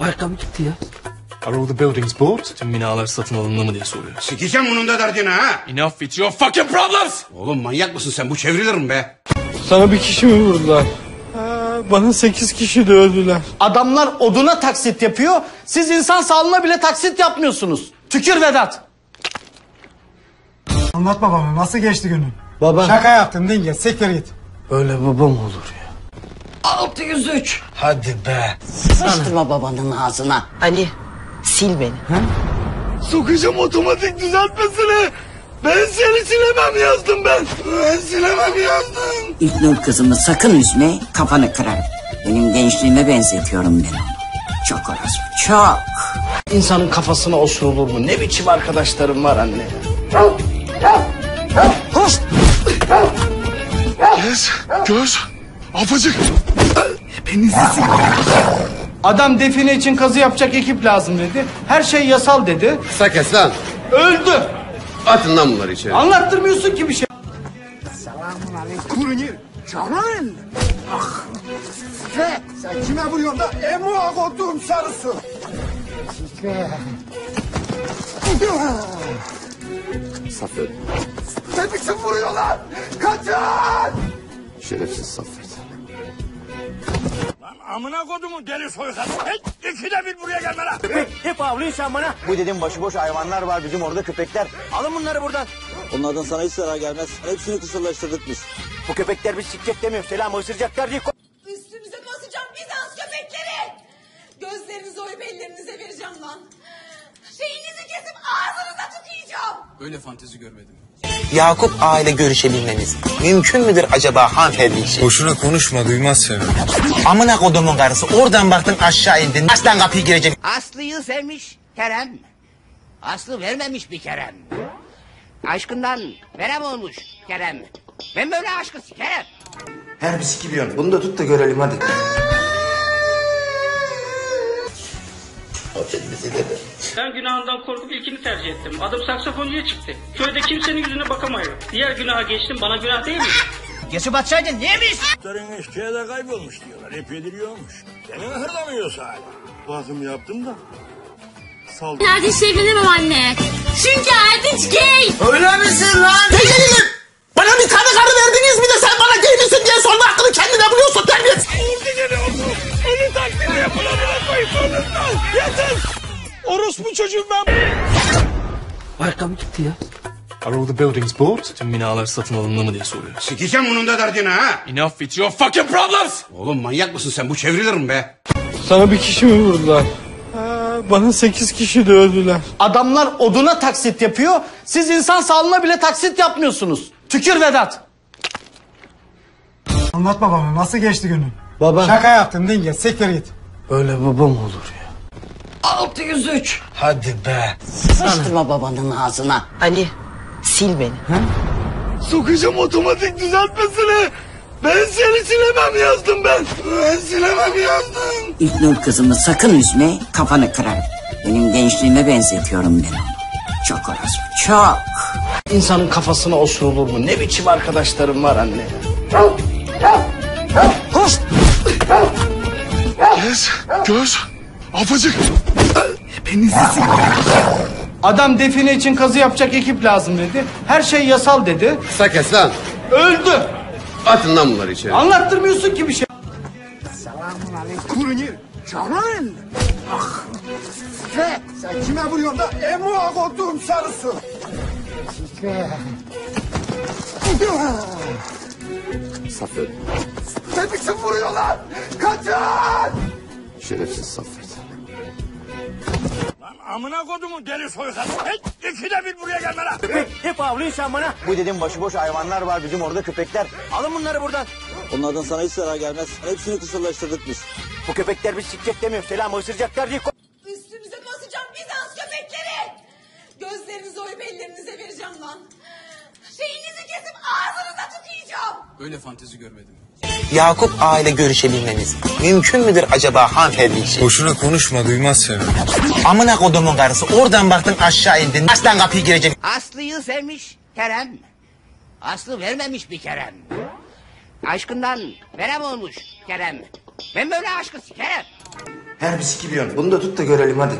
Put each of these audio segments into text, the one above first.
Ayakkabı gitti ya. Are all the buildings bought? Tüm binalar satın alındı mı diye soruyor. Sikeceğim bunun da derdini ha. Enough with your fucking problems! Oğlum manyak mısın sen bu çevrilir mi be? Sana bir kişi mi vurdular? Ha, bana sekiz kişi de öldüler. Adamlar oduna taksit yapıyor. Siz insan sağlığına bile taksit yapmıyorsunuz. Tükür Vedat. Anlatma bana nasıl geçti günün? Baba. Şaka yaptın değil ya siktir git. Öyle babam olur ya. 603. Hadi be. Sıçtırma babanın ağzına. Ali sil beni. Sokacağım otomatik düzeltmesine. Ben seni silemem yazdım ben. Ben silemem yazdım. İlknur kızımı sakın üzme kafanı kırar. Benim gençliğime benzetiyorum ben onu. Çok orası çok. İnsanın kafasına osurulur mu? Ne biçim arkadaşlarım var anne. Göz, göz, afacık. Adam define için kazı yapacak ekip lazım dedi. Her şey yasal dedi. Kısa kes lan. Öldü. Atın lan bunları içeri. Anlattırmıyorsun ki bir şey. Sen kime vuruyorsun da? Emuğa kodum sarısı. Saffet. Ne biçim vuruyorlar? Kaçın! Şerefsiz Saffet. Amına kodumun deli soykan. Hey, ikide bir buraya gelme lan. Hep avlıyorsun sen bana. Bu dedim başıboş hayvanlar var bizim orada köpekler. Alın bunları buradan. Onlardan sana hiç zarar gelmez. Hepsini kısırlaştırdık biz. Bu köpekler biz sikecek demiyor. Selam ısıracaklar diye. Üstümüze basacağım Bizans köpekleri. Gözlerinizi oyup ellerinize vereceğim lan. Şeyinizi kesip ağzınıza tıkayacağım. Böyle fantezi görmedim. Yakup aile görüşebilmemiz mümkün müdür acaba hanımefendi için? Boşuna konuşma duymaz seni. Amına kodumun karısı oradan baktın aşağı indin. Açtan kapıyı gireceğim. Aslı'yı sevmiş Kerem. Aslı vermemiş bir Kerem. Aşkından verem olmuş Kerem. Ben böyle aşkı sikerim. Her bir sikiliyorsun. Bunu da tut da görelim hadi. Ben günahından korkup ilkini tercih ettim. Adım saksafoncuya çıktı. Köyde kimsenin yüzüne bakamıyorum. Diğer günaha geçtim. Bana günah değil mi? Geçip atsaydın niye mi? Muhtarın eşeğe de kaybolmuş diyorlar. Hep yediriyormuş. Seni hırlamıyorsa hala. Bakım yaptım da. Saldım. Erdinç evlenemem anne. Çünkü Erdinç gay. Öyle misin lan? Ayakkabı gitti ya. Are all the buildings bought? Tüm binalar satın alındı mı diye soruyor. Sikeceğim bunun da derdini ha. Enough with your fucking problems! Oğlum manyak mısın sen bu çevrilir mi be? Sana bir kişi mi vurdular? Ha, bana sekiz kişi de öldüler. Adamlar oduna taksit yapıyor. Siz insan sağlığına bile taksit yapmıyorsunuz. Tükür Vedat. Anlatma bana nasıl geçti günün? Baba. Şaka yaptın değil ya siktir git. Öyle babam olur ya. 603. Hadi be. Sıçtırma babanın ağzına. Ali sil beni. Sokacağım otomatik düzeltmesine. Ben seni silemem yazdım ben. Ben silemem yazdım. İlknur kızımı sakın üzme kafanı kırar. Benim gençliğime benzetiyorum ben onu. Çok orası çok. İnsanın kafasına osurulur mu? Ne biçim arkadaşlarım var anne. Göz, göz, afacık. Adam define için kazı yapacak ekip lazım dedi. Her şey yasal dedi. Kısa kes lan. Öldü. Atın lan bunları içeri. Anlattırmıyorsun ki bir şey. Canın! Ah! Fe! Sen kime vuruyorsun da? Emuğa kodum sarısı. Saffet. Ne biçim vuruyorlar? Kaçın! Şerefsiz Saffet. Amına kodumun deli soykan. Hey, ikide bir buraya gelme lan. Hep avlıyorsun sen bana. Bu dedim başıboş hayvanlar var bizim orada köpekler. Alın bunları buradan. Onlardan sana hiç zarar gelmez. Hepsini kısırlaştırdık biz. Bu köpekler biz sikecek demiyor. Selam ısıracaklar diye. Üstümüze basacağım Bizans köpekleri. Gözlerinizi oyup ellerinize vereceğim lan. Şeyinizi kesip ağzınıza tıkayacağım. Böyle fantezi görmedim. Yakup aile görüşebilmemiz mümkün müdür acaba hanımefendi için? Boşuna konuşma duymaz seni. Amına kodumun karısı oradan baktın aşağı indin. Açtan kapıyı gireceğim. Aslı'yı sevmiş Kerem. Aslı vermemiş bir Kerem. Aşkından verem olmuş Kerem. Ben böyle aşkı sikerim. Her bir siki biliyorsun. Bunu da tut da görelim hadi.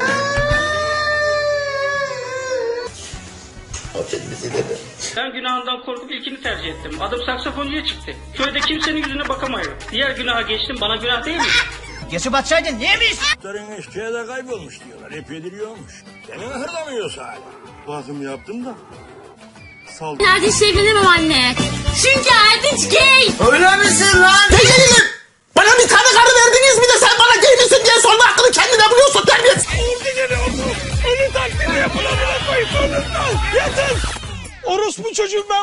Ben günahından korkup ilkini tercih ettim. Adım saksafoncuya çıktı. Köyde kimsenin yüzüne bakamıyorum. Diğer günaha geçtim. Bana günah değil mi? Geçip atsaydın neymiş? Muhtarın eşeğe de kaybolmuş diyorlar. Hep yediriyormuş. Senin hırlamıyorsa hala. Bakım yaptım da. Sal. Erdinç evlenemem anne. Çünkü Erdinç gay. Öyle misin lan? Değilim. Yeter. Orospu çocuğum ben